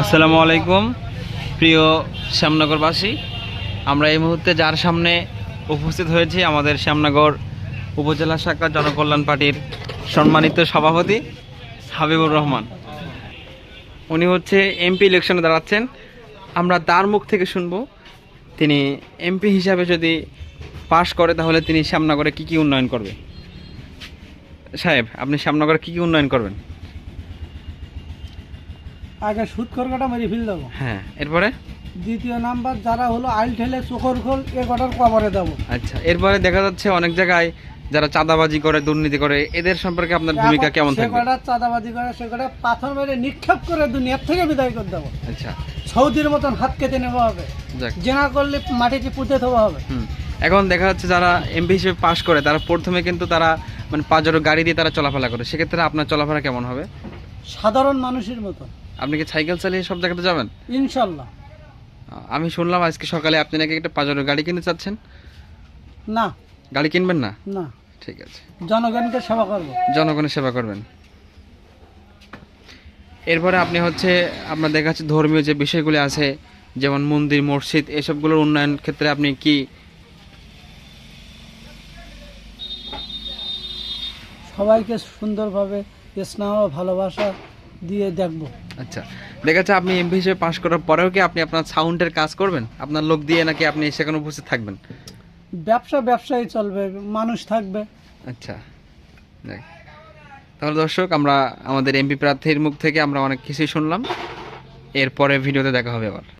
আসসালামু আলাইকুম, প্রিয় শ্যামনগরবাসী। আমরা এই মুহূর্তে যার সামনে উপস্থিত হয়েছি, আমাদের শ্যামনগর উপজেলা শাখা জনকল্যাণ পার্টির সম্মানিত সভাপতি হাবিবুর রহমান। উনি হচ্ছে এমপি ইলেকশনে দাঁড়াচ্ছেন। আমরা তার মুখ থেকে শুনব। তিনি এমপি হিসাবে যদি পাশ করে, তাহলে তিনি শ্যামনগরে কি কি উন্নয়ন করবে? সাহেব, আপনি শ্যামনগরে কি কি উন্নয়ন করবেন? আগে সুদ খরকাটা মেরে ফেল দেবো। হ্যাঁ এরপরে? দ্বিতীয় নাম্বার যারা হলো আইল ঠেলে চোখর খোল এ কটার কবরে দেবো। আচ্ছা এরপরে দেখা যাচ্ছে অনেক জায়গায় যারা চাঁদাবাজি করে দুর্নীতি করে এদের সম্পর্কে আপনার ভূমিকা কেমন থাকবে? কটা চাঁদাবাজি করে সে কটা পাথর মেরে নিক্ষেপ করে দুনিয়ার থেকে বিদায় করে দেবো। আচ্ছা। সৌদির মতন হাত কেটে নেওয়া হবে। জেনা করলে মাটিতে পুঁতে দেওয়া হবে। এখন দেখা যাচ্ছে যারা এমপি হিসেবে পাশ করে তারা প্রথমে কিন্তু তারা মানে পাঁচজোর গাড়ি দিয়ে তারা চলাফেরা করে। সেক্ষেত্রে আপনার চলাফেরা কেমন হবে? সাধারণ মানুষের মতন। আপনি কি সাইকেল চালিয়ে সব জায়গাতে যাবেন? ইনশাল্লাহ। আমি শুনলাম আজকে সকালে আপনি নাকি একটা পাঁচজোর গাড়ি কিনতে চাচ্ছেন। না। গাড়ি কিনবেন না? না। ঠিক আছে। জনগণকে সেবা করব। জনগণের সেবা করবেন। এরপরে আপনি হচ্ছে আপনার দেখা যাচ্ছে ধর্মীয় যে বিষয়গুলি আছে যেমন মন্দির মসজিদ এসবগুলোর উন্নয়ন ক্ষেত্রে আপনি কি সবাইকে সুন্দরভাবে স্নেহ ভালোবাসা দিয়ে দেখব। আচ্ছা দেখা যাচ্ছে আপনি এমপি হিসেবে পাশ করার পরেও কি আপনি আপনার সাউন্ডের কাজ করবেন? আপনার লোক দিয়ে নাকি আপনি সেখানে বসে থাকবেন? ব্যবসা ব্যবসায়ী চলবে মানুষ থাকবে। আচ্ছা। তাহলে দর্শক আমরা আমাদের এমপি প্রার্থীর মুখ থেকে আমরা অনেক কিছুই শুনলাম। এরপরে ভিডিওতে দেখা হবে আবার।